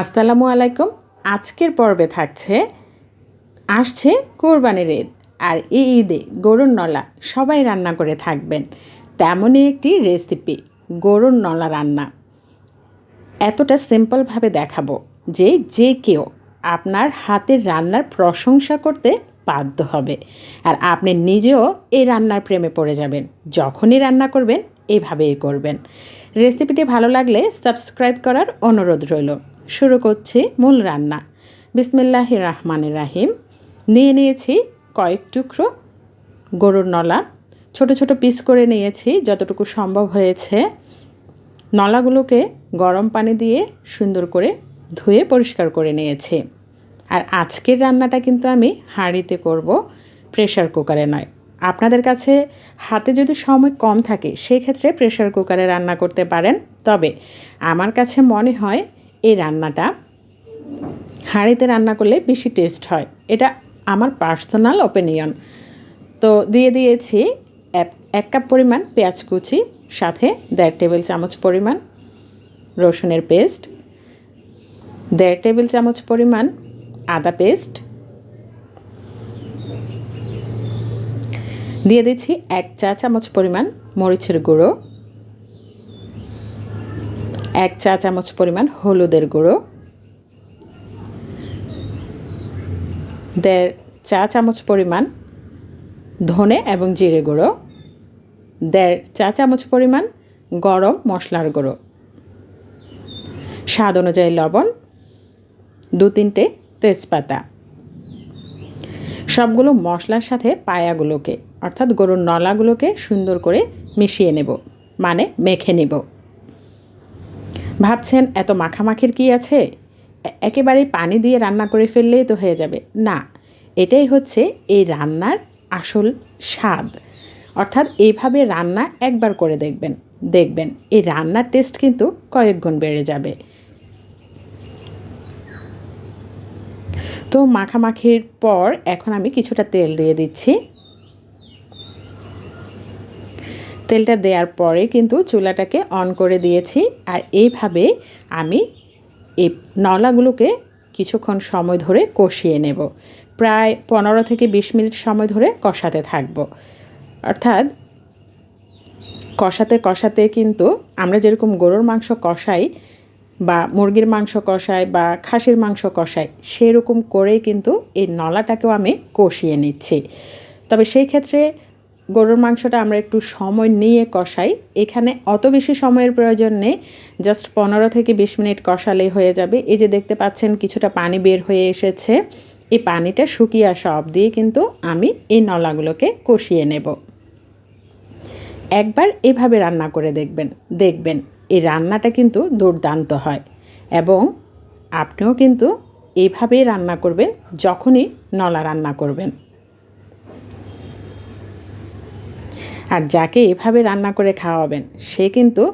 আসসালামু আলাইকুম। আজকের পর্বে থাকছে, আসছে কোরবানির ঈদ আর এই ঈদে গরুর নলা সবাই রান্না করে থাকবেন। তেমনই একটি রেসিপি, গরুর নলা রান্না। এতটা সিম্পলভাবে দেখাবো যে যে কেউ আপনার হাতের রান্নার প্রশংসা করতে বাধ্য হবে আর আপনি নিজেও এই রান্নার প্রেমে পড়ে যাবেন। যখনই রান্না করবেন, এভাবেই করবেন। রেসিপিটি ভালো লাগলে সাবস্ক্রাইব করার অনুরোধ রইল। শুরু করছি মূল রান্না। বিসমিল্লাহ রহমানের রাহিম। নিয়ে নিয়েছি কয়েক টুকরো গরুর নলা। ছোট ছোট পিস করে নিয়েছি যতটুকু সম্ভব হয়েছে। নলাগুলোকে গরম পানি দিয়ে সুন্দর করে ধুয়ে পরিষ্কার করে নিয়েছি। আর আজকের রান্নাটা কিন্তু আমি হাঁড়িতে করব প্রেশার কুকারে নয়। আপনাদের কাছে হাতে যদি সময় কম থাকে সেই ক্ষেত্রে প্রেশার কুকারে রান্না করতে পারেন। তবে আমার কাছে মনে হয় এই রান্নাটা। হাঁড়িতে রান্না করলে বেশি টেস্ট হয়। এটা আমার পার্সোনাল ওপিনিয়ন তো দিয়ে দিয়েছি এক কাপ পরিমাণ পেঁয়াজ কুচি, সাথে দেড় টেবিল চামচ পরিমাণ রসুনের পেস্ট দেড় টেবিল চামচ পরিমাণ আদা পেস্ট দিয়ে দিচ্ছি এক চা চামচ পরিমাণ মরিচের গুঁড়ো। এক চা চামচ পরিমাণ হলুদের গুঁড়ো, দেড় চা চামচ পরিমাণ ধনে এবং জিরে গুঁড়ো, দেড় চা চামচ পরিমাণ গরম মশলার গুঁড়ো, স্বাদ অনুযায়ী লবণ, দু তিনটে তেজপাতা। সবগুলো মশলার সাথে পায়াগুলোকে, অর্থাৎ গরুর নলাগুলোকে সুন্দর করে মিশিয়ে নেব মানে মেখে নেব। ভাবছেন, এত মাখামাখির কি আছে? একেবারেই পানি দিয়ে রান্না করে ফেললেই তো হয়ে যাবে। না, এটাই হচ্ছে এই রান্নার আসল স্বাদ। অর্থাৎ এইভাবে রান্না একবার করে দেখবেন দেখবেন এই রান্নার টেস্ট কিন্তু কয়েক গুণ বেড়ে যাবে। তো মাখামাখির পর এখন আমি কিছুটা তেল দিয়ে দিচ্ছি। তেলটা দেওয়ার পরে কিন্তু চুলাটাকে অন করে দিয়েছি। আর এইভাবে আমি এই নলাগুলোকে কিছুক্ষণ সময় ধরে কষিয়ে নেব। প্রায় পনেরো থেকে বিশ মিনিট সময় ধরে কষাতে থাকব। অর্থাৎ কষাতে কষাতে কিন্তু আমরা যেরকম গরুর মাংস কষাই বা মুরগির মাংস কষাই বা খাসির মাংস কষাই, সেরকম করেই কিন্তু এই নলাটাকেও আমি কষিয়ে নিচ্ছি। তবে সেই ক্ষেত্রে গরুর মাংসটা আমরা একটু সময় নিয়ে কষাই। এখানে অত বেশি সময়ের প্রয়োজন নেই, জাস্ট পনেরো থেকে বিশ মিনিট কষালেই হয়ে যাবে। এই যে দেখতে পাচ্ছেন, কিছুটা পানি বের হয়ে এসেছে। এই পানিটা শুকিয়ে আসা অবধি কিন্তু আমি এই নলাগুলোকে কষিয়ে নেব। একবার এভাবে রান্না করে দেখবেন দেখবেন এই রান্নাটা কিন্তু দুর্দান্ত হয় এবং আপনিও কিন্তু এভাবেই রান্না করবেন, যখনই নলা রান্না করবেন। আর যাকে এভাবে রান্না করে খাওয়াবেন, সে কিন্তু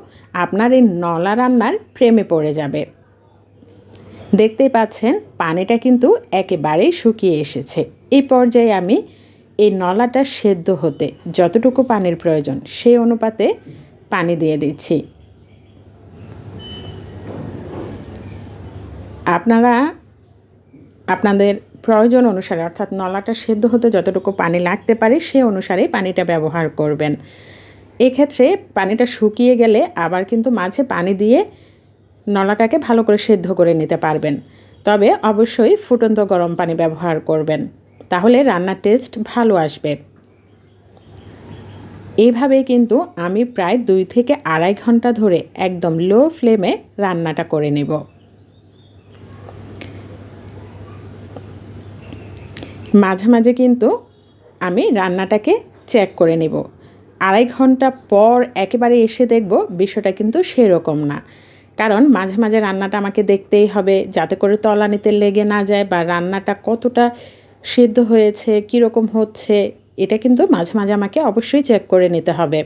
আপনার এই নলা রান্নার প্রেমে পড়ে যাবে। দেখতেই পাচ্ছেন, পানিটা কিন্তু একেবারেই শুকিয়ে এসেছে। এই পর্যায়ে আমি এই নলাটা সেদ্ধ হতে যতটুকু পানির প্রয়োজন, সেই অনুপাতে পানি দিয়ে দিচ্ছি। আপনারা আপনাদের প্রয়োজন অনুসারে, অর্থাৎ নলাটা সেদ্ধ হতে যতটুকু পানি লাগতে পারে, সে অনুসারে পানিটা ব্যবহার করবেন। এক্ষেত্রে পানিটা শুকিয়ে গেলে আবার কিন্তু মাঝে পানি দিয়ে নলাটাকে ভালো করে সেদ্ধ করে নিতে পারবেন। তবে অবশ্যই ফুটন্ত গরম পানি ব্যবহার করবেন, তাহলে রান্নার টেস্ট ভালো আসবে। এইভাবে কিন্তু আমি প্রায় দুই থেকে আড়াই ঘণ্টা ধরে একদম লো ফ্লেমে রান্নাটা করে নেব। মাঝে মাঝে কিন্তু আমি রান্নাটাকে চেক করে নেব। আড়াই ঘণ্টা পর একেবারে এসে দেখব বিষয়টা কিন্তু সেরকম না। কারণ মাঝে মাঝে রান্নাটা আমাকে দেখতেই হবে যাতে করে তলানিতে লেগে না যায় বা রান্নাটা কতটা সিদ্ধ হয়েছে, কীরকম হচ্ছে, এটা কিন্তু মাঝে মাঝে আমাকে অবশ্যই চেক করে নিতে হবে।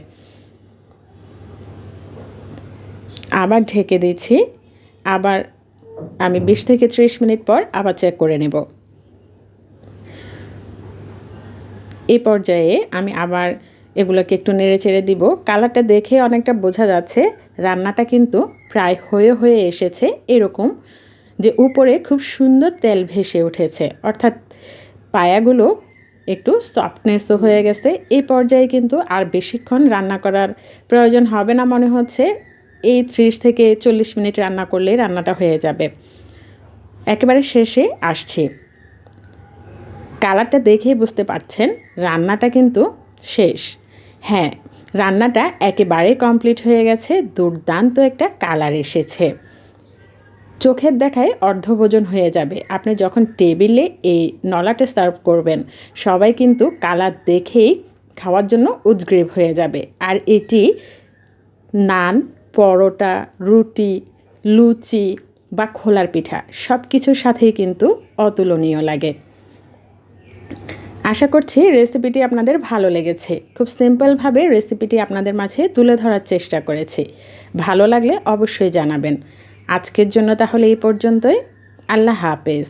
আবার ঢেকে দিচ্ছি, আবার আমি বিশ থেকে ত্রিশ মিনিট পর আবার চেক করে নেব। এই পর্যায়ে আমি আবার এগুলোকে একটু নেড়ে চেড়ে দিব। কালারটা দেখে অনেকটা বোঝা যাচ্ছে, রান্নাটা কিন্তু প্রায় হয়ে হয়ে এসেছে এরকম যে উপরে খুব সুন্দর তেল ভেসে উঠেছে। অর্থাৎ পায়াগুলো একটু সফটনেসও হয়ে গেছে। এই পর্যায়ে কিন্তু আর বেশিক্ষণ রান্না করার প্রয়োজন হবে না মনে হচ্ছে। এই ত্রিশ থেকে চল্লিশ মিনিট রান্না করলেই রান্নাটা হয়ে যাবে। একেবারে শেষে আসছি। কালারটা দেখেই বুঝতে পারছেন, রান্নাটা কিন্তু শেষ। হ্যাঁ রান্নাটা একেবারে কমপ্লিট হয়ে গেছে, দুর্দান্ত একটা কালার এসেছে। চোখের দেখায় অর্ধভোজন হয়ে যাবে। আপনি যখন টেবিলে এই নলাটা সার্ভ করবেন, সবাই কিন্তু কালার দেখেই খাওয়ার জন্য উদ্গ্রীব হয়ে যাবে। আর এটি নান, পরোটা, রুটি, লুচি বা খোলার পিঠা সব কিছুর সাথেই কিন্তু অতুলনীয় লাগে। আশা করছি রেসিপিটি আপনাদের ভালো লেগেছে। খুব সিম্পলভাবে রেসিপিটি আপনাদের মাঝে তুলে ধরার চেষ্টা করেছি। ভালো লাগলে অবশ্যই জানাবেন। আজকের জন্য তাহলে এই পর্যন্তই। আল্লাহ হাফেজ।